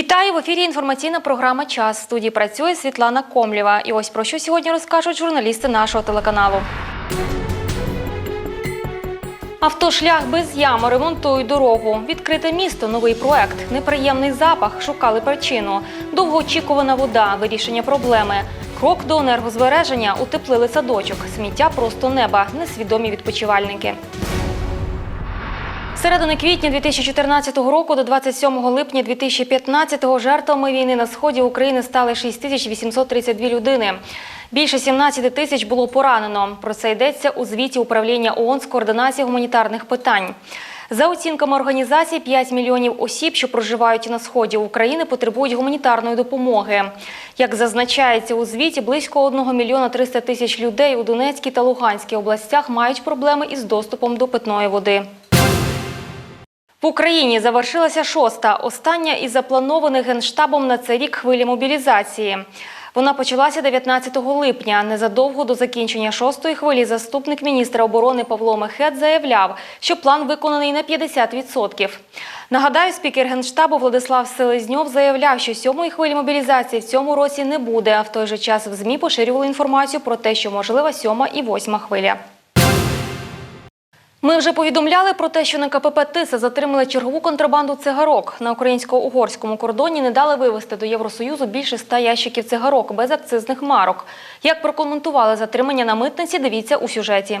Вітаю в ефірі. Інформаційна програма Час. В студії працює Світлана Комлєва. І ось про що сьогодні розкажуть журналісти нашого телеканалу. Автошлях без ями ремонтують дорогу. Відкрите місто, новий проект. Неприємний запах. Шукали причину. Довгоочікувана вода, вирішення проблеми. Крок до енергозбереження утеплили садочок. Сміття просто неба. Несвідомі відпочивальники. Середини квітня 2014 року до 27 липня 2015 жертвами війни на сході України стали 6832 людини. Більше 17 тисяч було поранено. Про це йдеться у звіті управління ООН з координації гуманітарних питань. За оцінками організації, 5 мільйонів осіб, що проживають на сході України, потребують гуманітарної допомоги. Як зазначається у звіті, близько 1 мільйона 300 тисяч людей у Донецькій та Луганській областях мають проблеми із доступом до питної води. В Україні завершилася шоста, остання із запланованих Генштабом на цей рік хвилі мобілізації. Вона почалася 19 липня. Незадовго до закінчення шостої хвилі заступник міністра оборони Павло Мехет заявляв, що план виконаний на 50%. Нагадаю, спікер Генштабу Владислав Селезньов заявляв, що сьомої хвилі мобілізації в цьому році не буде. А в той же час в ЗМІ поширювали інформацію про те, що можлива сьома і восьма хвиля. Ми вже повідомляли про те, що на КПП Тиса затримали чергову контрабанду цигарок. На українсько-угорському кордоні не дали вивезти до Євросоюзу більше ста ящиків цигарок без акцизних марок. Як прокоментували затримання на митниці, дивіться у сюжеті.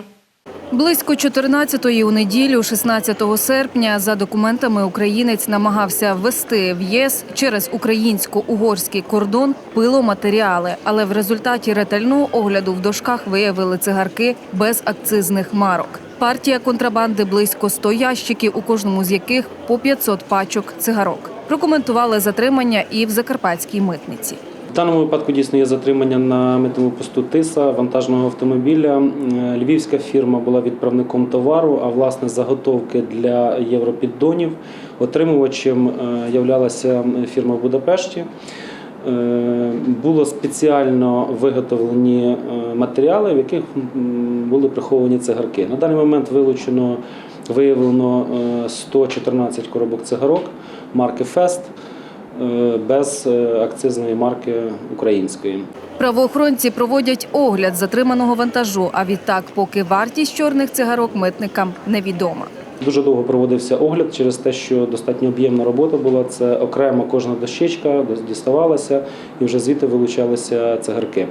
Близько 14-ї у неділю, 16 серпня, за документами українець намагався ввести в ЄС через українсько-угорський кордон пиломатеріали, але в результаті ретельного огляду в дошках виявили цигарки без акцизних марок. Партія контрабанди близько 100 ящиків, у кожному з яких по 500 пачок цигарок. Прокоментували затримання і в закарпатській митниці. В даному випадку дійсно є затримання на митному посту Тиса вантажного автомобіля. Е, Львівська фірма була відправником товару, а власне заготовки для європіддонів. Отримувачем е, являлася фірма в Будапешті. Е, Було спеціально виготовлені е, матеріали, в яких були приховані цигарки. На даний момент вилучено виявлено е, 114 коробок цигарок марки Фест е, без е, акцизної марки української. Правоохоронці проводять огляд затриманого вантажу. А відтак, поки вартість чорних цигарок митникам невідома. Дуже довго проводився огляд через те, що достатньо об'ємна робота була. Це окремо кожна дощечка діставалася і вже звідти вилучалися цигарки.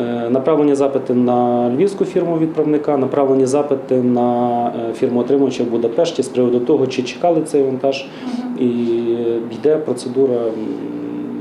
Е, Направлені запити на львівську фірму відправника, направлені запити на е, фірму отримувача в Будапешті з приводу того, чи чекали цей вантаж, і йде процедура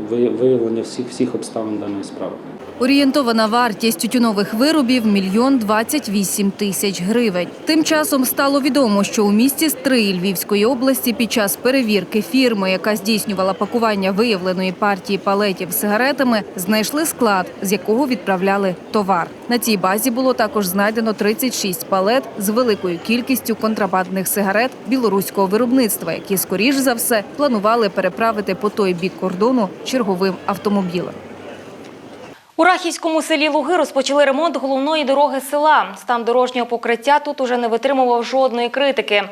виявлення всіх, всіх обставин даної справи. Орієнтована вартість тютюнових виробів – мільйон двадцять вісім тисяч гривень. Тим часом стало відомо, що у місті Стрий Львівської області під час перевірки фірми, яка здійснювала пакування виявленої партії палетів сигаретами, знайшли склад, з якого відправляли товар. На цій базі було також знайдено 36 палет з великою кількістю контрабандних сигарет білоруського виробництва, які, скоріш за все, планували переправити по той бік кордону черговим автомобілем. У Рахівському селі Луги розпочали ремонт головної дороги села. Стан дорожнього покриття тут уже не витримував жодної критики.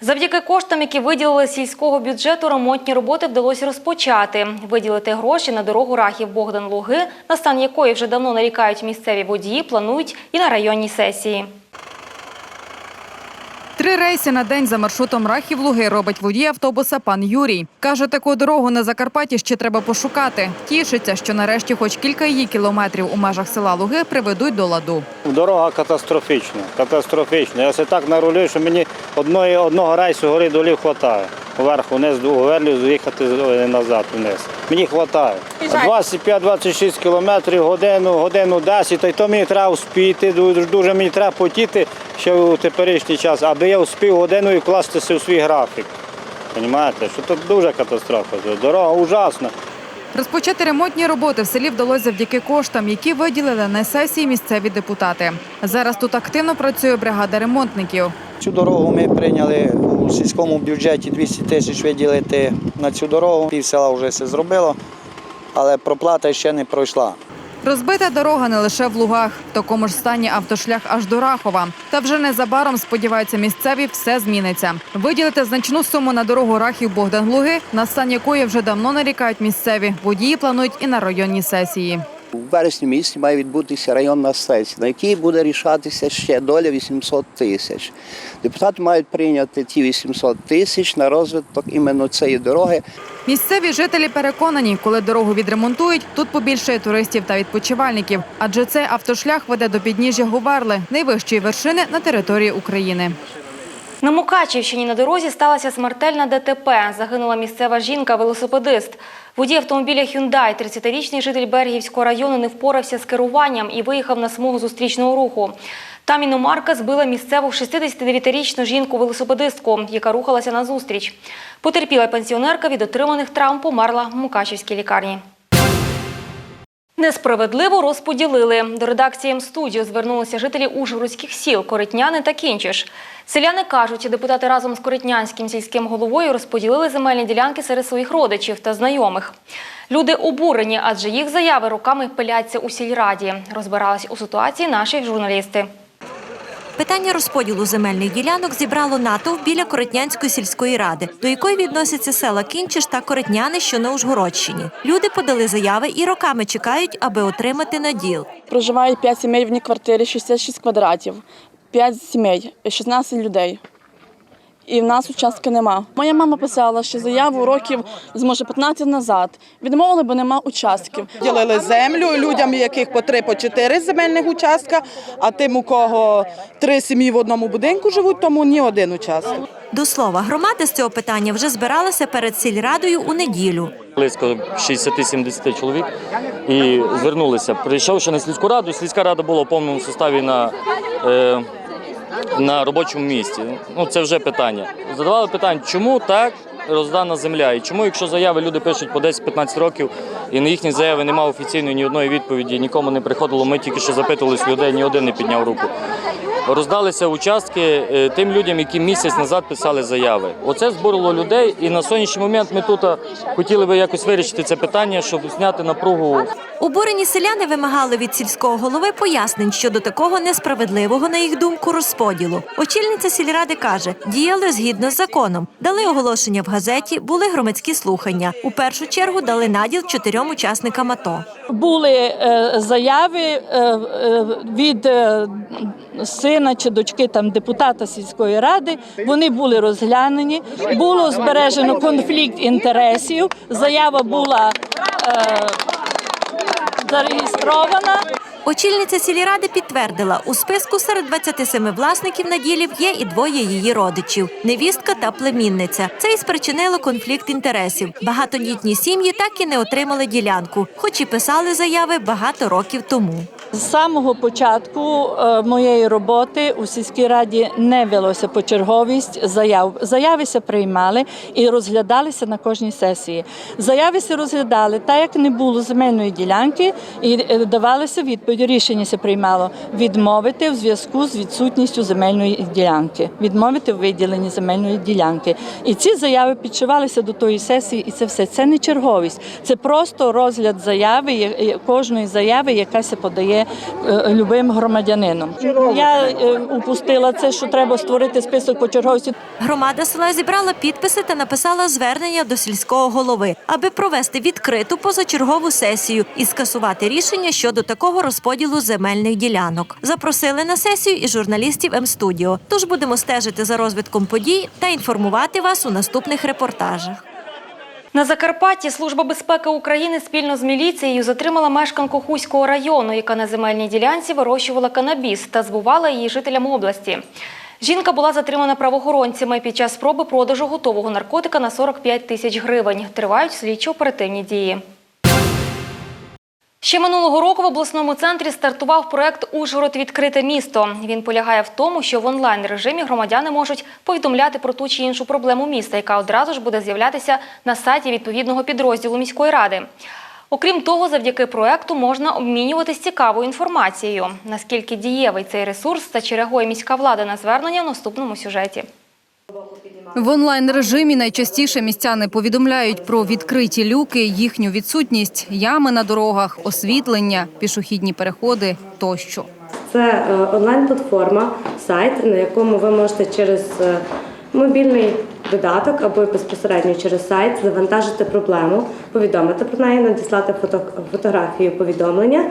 Завдяки коштам, які виділили сільського бюджету, ремонтні роботи вдалося розпочати. Виділити гроші на дорогу Рахів Богдан Луги, на стан якої вже давно нарікають місцеві водії, планують і на районній сесії. Три рейси на день за маршрутом Рахів Луги робить водій автобуса пан Юрій. Каже, таку дорогу на Закарпатті ще треба пошукати. Тішиться, що нарешті хоч кілька її кілометрів у межах села Луги приведуть до ладу. Дорога катастрофічна, катастрофічна. Я все так нарулюю, що мені одної, одного рейсу гори долів вистачає. Вверх, вниз, вгерлю, з'їхати е, назад вниз. Мені вистачає. 25-26 кілометрів, годину, годину 10, та й то мені треба вспіти, дуже, дуже мені треба потіти ще у теперішній час, аби я вспів годину і вкластися у свій графік. Понімаєте, що тут дуже катастрофа. Дорога ужасна. Розпочати ремонтні роботи в селі вдалося завдяки коштам, які виділили на сесії місцеві депутати. Зараз тут активно працює бригада ремонтників. Цю дорогу ми прийняли у сільському бюджеті 200 тисяч виділити на цю дорогу. Пів села вже все зробило, але проплата ще не пройшла. Розбита дорога не лише в лугах. В такому ж стані автошлях аж до Рахова. Та вже незабаром, сподіваються місцеві, все зміниться. Виділити значну суму на дорогу Рахів Богдан Луги, на стан якої вже давно нарікають місцеві. Водії планують і на районній сесії. У вересні місяці має відбутися районна сесія, на якій буде рішатися ще доля 800 тисяч. Депутати мають прийняти ті 800 тисяч на розвиток іменно цієї дороги. Місцеві жителі переконані, коли дорогу відремонтують, тут побільшає туристів та відпочивальників, адже цей автошлях веде до підніжжя Губерли, найвищої вершини на території України. На Мукачівщині на дорозі сталася смертельна ДТП. Загинула місцева жінка-велосипедист. Водій автомобіля Hyundai, 30-річний житель Бергівського району, не впорався з керуванням і виїхав на смугу зустрічного руху. Там іномарка збила місцеву 69-річну жінку-велосипедистку, яка рухалася на зустріч. Потерпіла пенсіонерка від отриманих травм померла в Мукачівській лікарні. Несправедливо розподілили. До редакції М-студіо звернулися жителі ужгородських сіл Коритняни та Кінчиш. Селяни кажуть, депутати разом з Коритнянським сільським головою розподілили земельні ділянки серед своїх родичів та знайомих. Люди обурені, адже їх заяви роками пиляться у сільраді. Розбирались у ситуації наші журналісти. Питання розподілу земельних ділянок зібрало натовп біля Коротнянської сільської ради, до якої відносяться села Кінчиш та Коротняни, що на Ужгородщині. Люди подали заяви і роками чекають, аби отримати наділ. Проживають 5 сімей в одній квартирі, 66 квадратів, 5 сімей, 16 людей. І в нас участки нема. Моя мама писала ще заяву років, з, може, 15 назад. Відмовили, бо нема участків. Ділили землю людям, яких по три, по чотири земельних участка, а тим, у кого три сім'ї в одному будинку живуть, тому ні один участок. До слова, громада з цього питання вже збиралася перед сільрадою у неділю. близько 60-70 чоловік і звернулися. Прийшовши на сільську раду, сільська рада була в повному составі на, е, на робочому місці. Ну, це вже питання. Задавали питання, чому так роздана земля, і чому, якщо заяви люди пишуть по 10-15 років, і на їхні заяви немає офіційної ні одної відповіді, нікому не приходило. Ми тільки що запитувались людей, ні один не підняв руку. Роздалися участки е, тим людям, які місяць назад писали заяви. Оце збурило людей, і на сьогоднішній момент ми тут хотіли би якось вирішити це питання, щоб зняти напругу Обурені селяни вимагали від сільського голови пояснень щодо такого несправедливого, на їх думку, розподілу. Очільниця сільради каже, діяли згідно з законом, дали оголошення в газеті, були громадські слухання. У першу чергу дали наділ чотирьом учасникам АТО. Були е, заяви е, від е, сина чи дочки там депутата сільської ради. Вони були розглянені. Було збережено конфлікт інтересів. Заява була е, зареєстрована. Очільниця сільради підтвердила, у списку серед 27 власників наділів є і двоє її родичів – невістка та племінниця. Це і спричинило конфлікт інтересів. Багатодітні сім'ї так і не отримали ділянку, хоч і писали заяви багато років тому. З самого початку е, моєї роботи у сільській раді не велося почерговість заяв. Заявися приймали і розглядалися на кожній сесії. Заявися розглядали, так як не було земельної ділянки, і е, давалися відповіді. Рішення се приймало відмовити в зв'язку з відсутністю земельної ділянки, відмовити в виділенні земельної ділянки. І ці заяви підшивалися до тої сесії, і це все. Це не черговість, це просто розгляд заяви, кожної заяви, яка се подає е, любим громадянином. Я е, упустила це, що треба створити список почерговості. Громада села зібрала підписи та написала звернення до сільського голови, аби провести відкриту позачергову сесію і скасувати рішення щодо такого розподілу земельних ділянок. Запросили на сесію і журналістів М-студіо. Тож будемо стежити за розвитком подій та інформувати вас у наступних репортажах. На Закарпатті Служба безпеки України спільно з міліцією затримала мешканку Хуського району, яка на земельній ділянці вирощувала канабіс та збувала її жителям області. Жінка була затримана правоохоронцями під час спроби продажу готового наркотика на 45 тисяч гривень. Тривають слідчо-оперативні дії. Ще минулого року в обласному центрі стартував проект Ужгород відкрите місто. Він полягає в тому, що в онлайн режимі громадяни можуть повідомляти про ту чи іншу проблему міста, яка одразу ж буде з'являтися на сайті відповідного підрозділу міської ради. Окрім того, завдяки проекту можна обмінюватись цікавою інформацією. Наскільки дієвий цей ресурс та чи реагує міська влада на звернення в наступному сюжеті. В онлайн режимі найчастіше містяни повідомляють про відкриті люки, їхню відсутність, ями на дорогах, освітлення, пішохідні переходи тощо. Це е, онлайн-платформа, сайт, на якому ви можете через е, мобільний додаток або безпосередньо через сайт завантажити проблему, повідомити про неї, надіслати фото, фотографію повідомлення,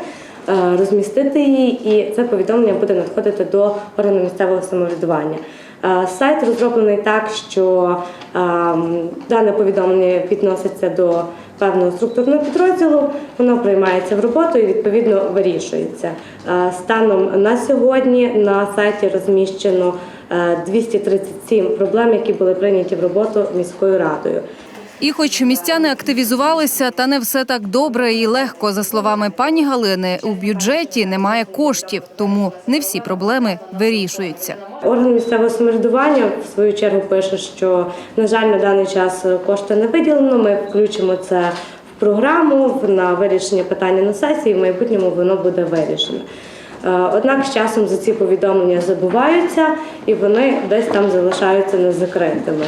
розмістити її, і це повідомлення буде надходити до органу місцевого самоврядування. Е, Сайт розроблений так, що е, дане повідомлення відноситься до певного структурного підрозділу, воно приймається в роботу і відповідно вирішується. Е, Станом на сьогодні на сайті розміщено е, 237 проблем, які були прийняті в роботу міською радою. І хоч містяни активізувалися, та не все так добре і легко. За словами пані Галини, у бюджеті немає коштів, тому не всі проблеми вирішуються. Орган місцевого самоврядування в свою чергу пише, що на жаль на даний час кошти не виділено. Ми включимо це в програму на вирішення питання на сесії. В майбутньому воно буде вирішено. Е, Однак з часом за ці повідомлення забуваються і вони десь там залишаються незакритими.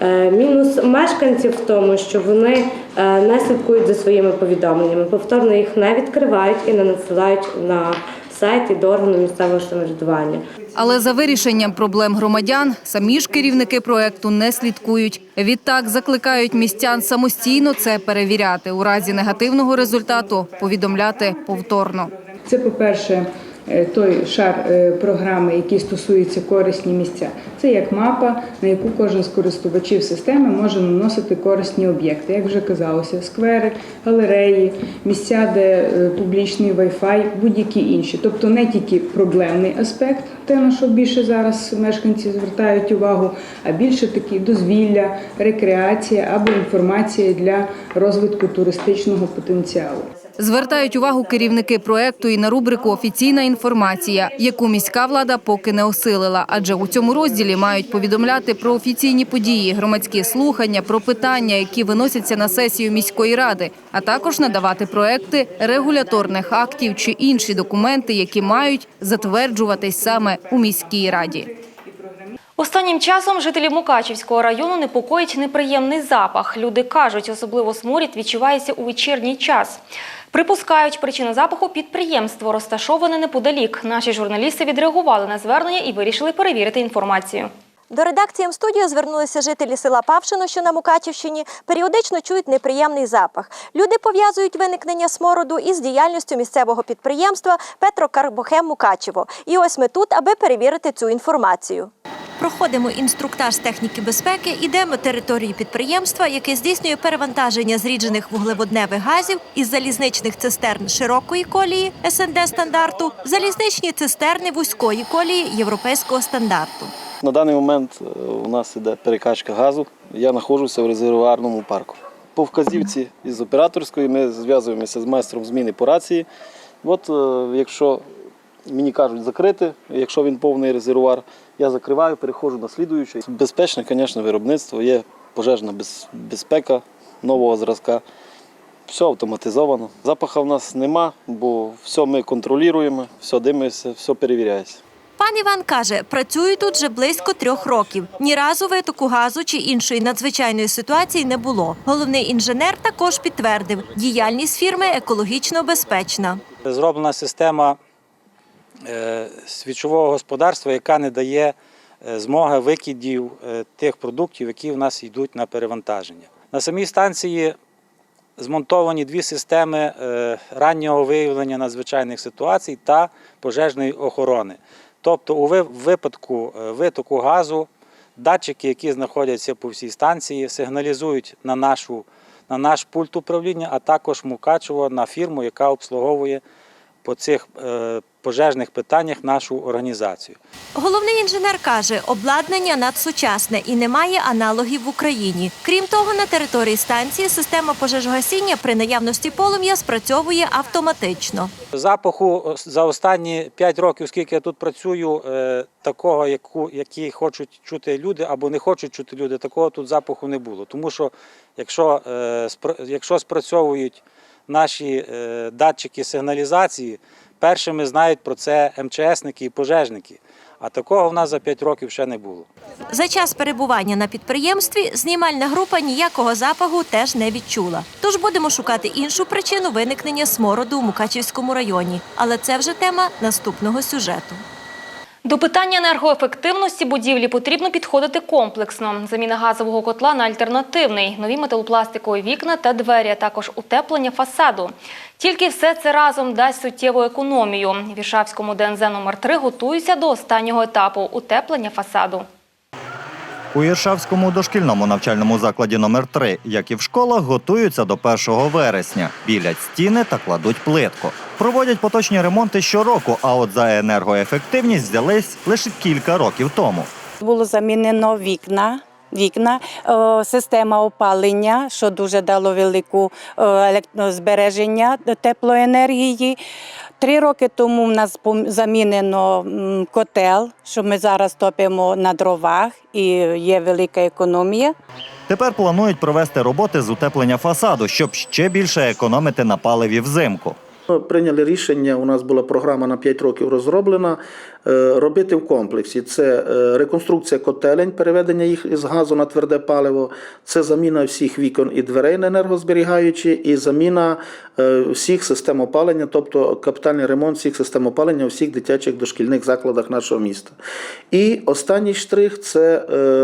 Е, Мінус мешканців в тому, що вони е, не слідкують за своїми повідомленнями, повторно їх не відкривають і не надсилають на сайт і до органу місцевого самоврядування. Але за вирішенням проблем громадян самі ж керівники проекту не слідкують. Відтак закликають містян самостійно це перевіряти. У разі негативного результату повідомляти повторно. Це, по-перше, е, той шар е, програми, який стосується корисні місця. Це як мапа, на яку кожен з користувачів системи може наносити корисні об'єкти. Як вже казалося, сквери, галереї, місця, де е, публічний Wi-Fi, будь-які інші. Тобто не тільки проблемний аспект, те, на що більше зараз мешканці звертають увагу, а більше такі дозвілля, рекреація або інформація для розвитку туристичного потенціалу. Звертають увагу керівники проекту і на рубрику Офіційна інформація, яку міська влада поки не осилила. Адже у цьому розділі мають повідомляти про офіційні події, громадські слухання, про питання, які виносяться на сесію міської ради, а також надавати проекти регуляторних актів чи інші документи, які мають затверджуватись саме у міській раді. Останнім часом жителів Мукачівського району непокоїть неприємний запах. Люди кажуть, особливо сморід відчувається у вечірній час. Припускають, причина запаху підприємство розташоване неподалік. Наші журналісти відреагували на звернення і вирішили перевірити інформацію. До редакції М-студіо звернулися жителі села Павшино, що на Мукачівщині. Періодично чують неприємний запах. Люди пов'язують виникнення смороду із діяльністю місцевого підприємства Петрокарбохем Мукачево. І ось ми тут, аби перевірити цю інформацію. Проходимо інструктаж техніки безпеки, ідемо територію підприємства, яке здійснює перевантаження зріджених вуглеводневих газів із залізничних цистерн широкої колії СНД стандарту, залізничні цистерни вузької колії європейського стандарту. На даний момент е, у нас іде перекачка газу. Я знаходжуся в резервуарному парку. По вказівці із операторської ми зв'язуємося з майстром зміни по рації. От е, якщо мені кажуть закрити, якщо він повний резервуар, я закриваю, переходжу на слідуючий. Безпечне, звісно, виробництво, є пожежна безпека нового зразка. Все автоматизовано. Запаха в нас нема, бо все ми контролюємо, все димиться, все перевіряється. Пан Іван каже, працює тут вже близько трьох років. Ні разу витоку газу чи іншої надзвичайної ситуації не було. Головний інженер також підтвердив, діяльність фірми екологічно безпечна. Зроблена система свічового господарства, яка не дає е, змоги викидів е, тих продуктів, які в нас йдуть на перевантаження. На самій станції змонтовані дві системи е, раннього виявлення надзвичайних ситуацій та пожежної охорони. Тобто, у випадку е, витоку газу датчики, які знаходяться по всій станції, сигналізують на, нашу, на наш пульт управління, а також Мукачево на фірму, яка обслуговує по цих е, пожежних питаннях нашу організацію. Головний інженер каже, обладнання надсучасне і немає аналогів в Україні. Крім того, на території станції система пожежогасіння при наявності полум'я спрацьовує автоматично. Запаху е, за останні 5 років, скільки я тут працюю, е, такого, яку, який хочуть чути люди або не хочуть чути люди, такого тут запаху не було. Тому що якщо, якщо спрацьовують наші е, датчики сигналізації, першими знають про це МЧСники і пожежники. А такого в нас за 5 років ще не було. За час перебування на підприємстві знімальна група ніякого запаху теж не відчула. Тож будемо шукати іншу причину виникнення смороду у Мукачівському районі. Але це вже тема наступного сюжету. До питання енергоефективності будівлі потрібно підходити комплексно. Заміна газового котла на альтернативний, нові металопластикові вікна та двері, а також утеплення фасаду. Тільки все це разом дасть суттєву економію. В Віршавському ДНЗ номер 3 готуються до останнього етапу утеплення фасаду. У Іршавському дошкільному навчальному закладі номер 3 як і в школах, готуються до 1 вересня. Білять стіни та кладуть плитку. Проводять поточні ремонти щороку, а от за енергоефективність взялись лише кілька років тому. Було замінено вікна. Вікна, е, система опалення, що дуже дало велику е, електрозбереження теплоенергії. Три роки тому в нас замінено котел, що ми зараз топимо на дровах і є велика економія. Тепер планують провести роботи з утеплення фасаду, щоб ще більше економити на паливі взимку. Прийняли рішення. У нас була програма на 5 років розроблена. е, Робити в комплексі це е, реконструкція котелень, переведення їх із газу на тверде паливо, це заміна всіх вікон і дверей на енергозберігаючі, і заміна е, всіх систем опалення, тобто капітальний ремонт всіх систем опалення у всіх дитячих дошкільних закладах нашого міста. І останній штрих це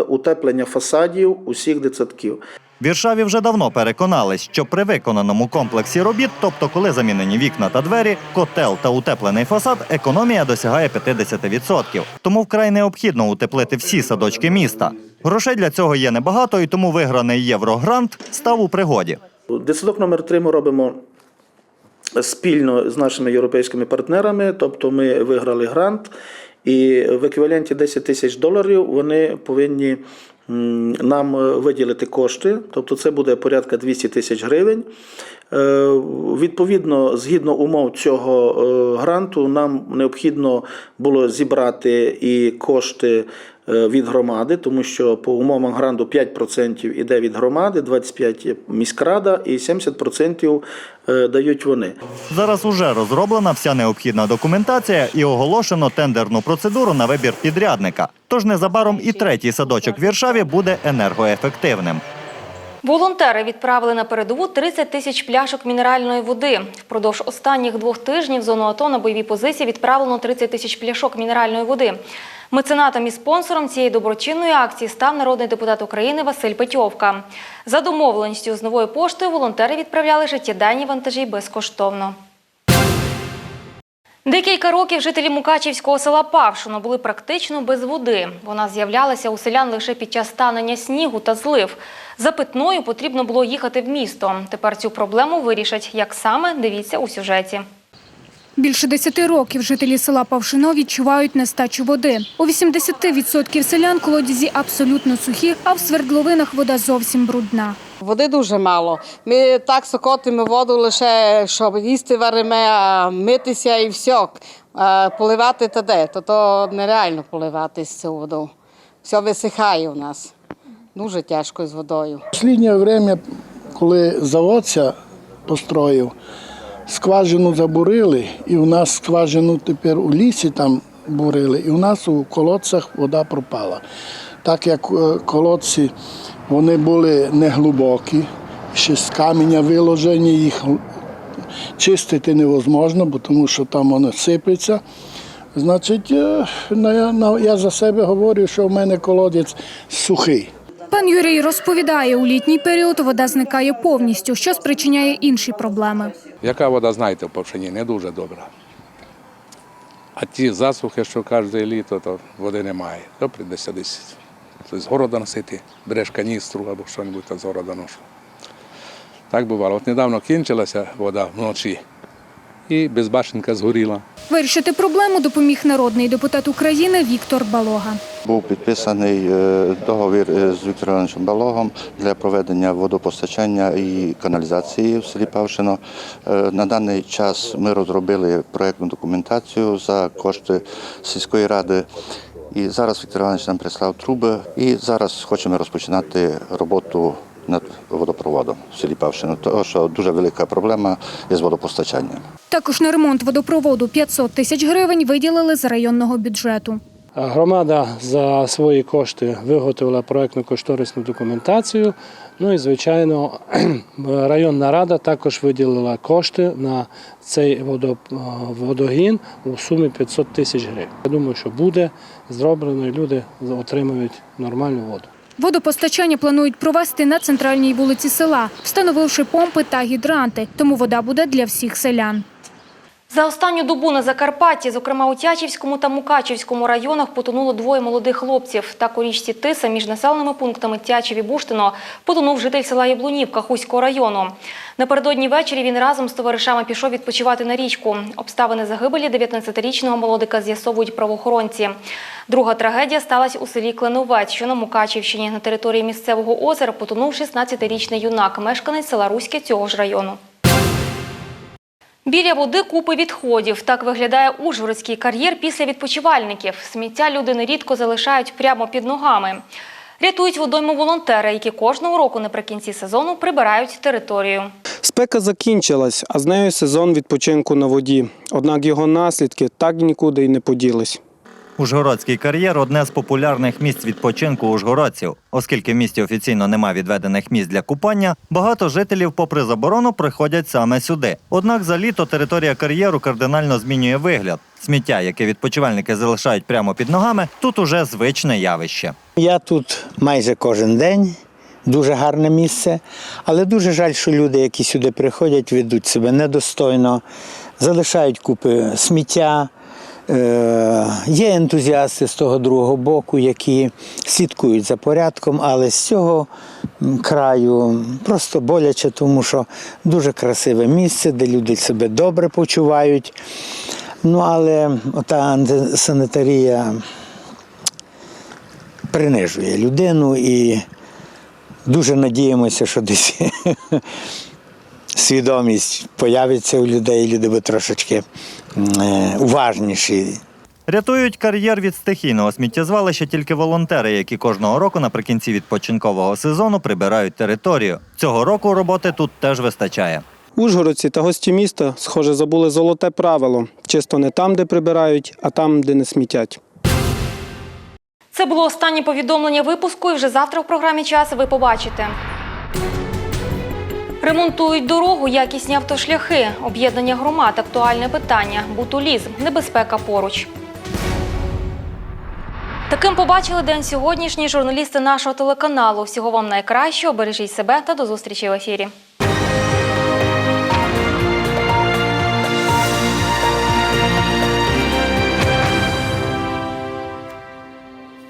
утеплення фасадів усіх дитсадків. Віршаві вже давно переконались, що при виконаному комплексі робіт, тобто коли замінені вікна та двері, котел та утеплений фасад, економія досягає 50%. Тому вкрай необхідно утеплити всі садочки міста. Грошей для цього є небагато, і тому виграний єврогрант став у пригоді. Дитсадок номер 3 ми робимо спільно з нашими європейськими партнерами. Тобто ми виграли грант, і в еквіваленті 10 тисяч доларів вони повинні нам е, виділити кошти. Тобто це буде порядка 200 тисяч гривень. Е, Відповідно, згідно умов цього е, гранту, нам необхідно було зібрати і кошти від громади, тому що по умовам гранту 5% іде від громади, 25% міськрада і 70% е, дають вони. Зараз уже розроблена вся необхідна документація і оголошено тендерну процедуру на вибір підрядника. Тож незабаром і третій садочок в Віршаві буде енергоефективним. Волонтери відправили на передову 30 тисяч пляшок мінеральної води. Впродовж останніх двох тижнів зону АТО на бойові позиції відправлено 30 тисяч пляшок мінеральної води. Меценатом і спонсором цієї доброчинної акції став народний депутат України Василь Петьовка. За домовленістю з новою поштою волонтери відправляли життєденні вантажі безкоштовно. Декілька років жителі Мукачівського села Павшино були практично без води. Вона з'являлася у селян лише під час станення снігу та злив. За питною потрібно було їхати в місто. Тепер цю проблему вирішать. Як саме, дивіться у сюжеті. Більше 10 років жителі села Павшино відчувають нестачу води. У 80% селян колодязі абсолютно сухі, а в свердловинах вода зовсім брудна. Води дуже мало. Ми так сокотимо воду лише, щоб їсти варимо, а митися і все. А поливати та де, то, то нереально поливати з цю воду. Все висихає у нас. Дуже тяжко з водою. Останнє время, коли заводця построїв, скважину забурили, і у нас скважину тепер у лісі там бурили, і у нас у колодцях вода пропала. Так як е, колодці вони були неглибокі, ще з каменя виложені, їх чистити невозможно, бо тому що там воно сипеться. Значить, е, я за себе говорю, що в мене колодець сухий. Пан Юрій розповідає, у літній період вода зникає повністю, що спричиняє інші проблеми. Яка вода, знаєте, в Повшині, не дуже добра. А ті засухи, що кожне літо, то води немає. То прийдеться десь з города носити, береш каністру або щось з города ношу. Так бувало. От недавно кінчилася вода вночі, і безбашенка згоріла. Вирішити проблему допоміг народний депутат України Віктор Балога. Був підписаний е, договір е, з Віктором Івановичем Балогом для проведення водопостачання і каналізації в селі Павшино. Е, На даний час ми розробили проєктну документацію за кошти сільської ради. І зараз Віктор Іванович нам прислав труби. І зараз хочемо розпочинати роботу над водопроводом в селі Павшино, тому що дуже велика проблема є з водопостачанням. Також на ремонт водопроводу 500 тисяч гривень виділили з районного бюджету. Громада за свої кошти виготовила проєктно-кошторисну документацію. Ну і, звичайно, районна рада також виділила кошти на цей водо- водогін у сумі 500 тисяч гривень. Я думаю, що буде зроблено і люди отримають нормальну воду. Водопостачання планують провести на центральній вулиці села, встановивши помпи та гідранти, тому вода буде для всіх селян. За останню добу на Закарпатті, зокрема у Тячівському та Мукачівському районах, потонуло двоє молодих хлопців. Так у річці Тиса між населеними пунктами Тячів і Буштино потонув житель села Яблунівка Хуського району. Напередодні ввечері він разом з товаришами пішов відпочивати на річку. Обставини загибелі 19-річного молодика з'ясовують правоохоронці. Друга трагедія сталася у селі Кленовець, що на Мукачівщині. На території місцевого озера потонув 16-річний юнак, мешканець села Руське цього ж району. Біля води купи відходів. Так виглядає Ужгородський кар'єр після відпочивальників. Сміття люди нерідко залишають прямо під ногами. Рятують водойму волонтери, які кожного року наприкінці сезону прибирають територію. Спека закінчилась, а з нею сезон відпочинку на воді. Однак його наслідки так нікуди й не поділись. Ужгородський кар'єр одне з популярних місць відпочинку ужгородців. Оскільки в місті офіційно нема відведених місць для купання, багато жителів, попри заборону, приходять саме сюди. Однак за літо територія кар'єру кардинально змінює вигляд. Сміття, яке відпочивальники залишають прямо під ногами, тут уже звичне явище. Я тут майже кожен день. Дуже гарне місце, але дуже жаль, що люди, які сюди приходять, ведуть себе недостойно, залишають купи сміття. Е, Є ентузіасти з того другого боку, які слідкують за порядком, але з цього краю просто боляче, тому що дуже красиве місце, де люди себе добре почувають. Ну, але ота антисанітарія принижує людину і дуже надіємося, що десь свідомість появиться у людей, люди будуть трошечки уважніші. Рятують кар'єр від стихійного сміттєзвалища тільки волонтери, які кожного року наприкінці відпочинкового сезону прибирають територію. Цього року роботи тут теж вистачає. Ужгородці та гості міста, схоже, забули золоте правило: чисто не там, де прибирають, а там, де не смітять. Це було останнє повідомлення випуску, і вже завтра в програмі час ви побачите. Ремонтують дорогу, якісні автошляхи, об'єднання громад, актуальне питання, бутулізм, небезпека поруч. Таким побачили день сьогоднішній журналісти нашого телеканалу. Всього вам найкращого, бережіть себе та до зустрічі в ефірі.